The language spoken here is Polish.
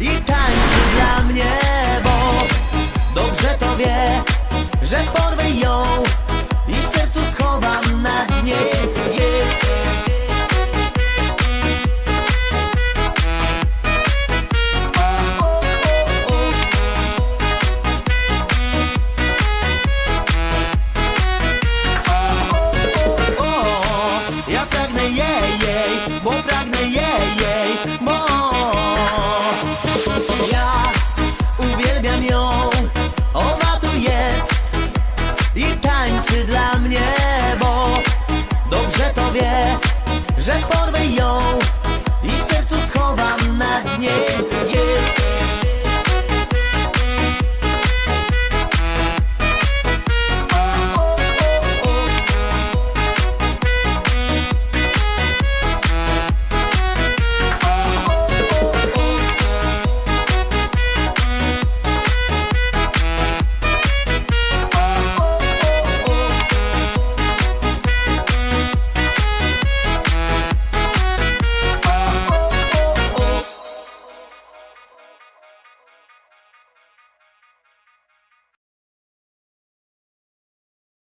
i tańczy dla mnie, bo dobrze to wie, że porwę ją i w sercu schowam na dnie. bo pragnę jej, jej, że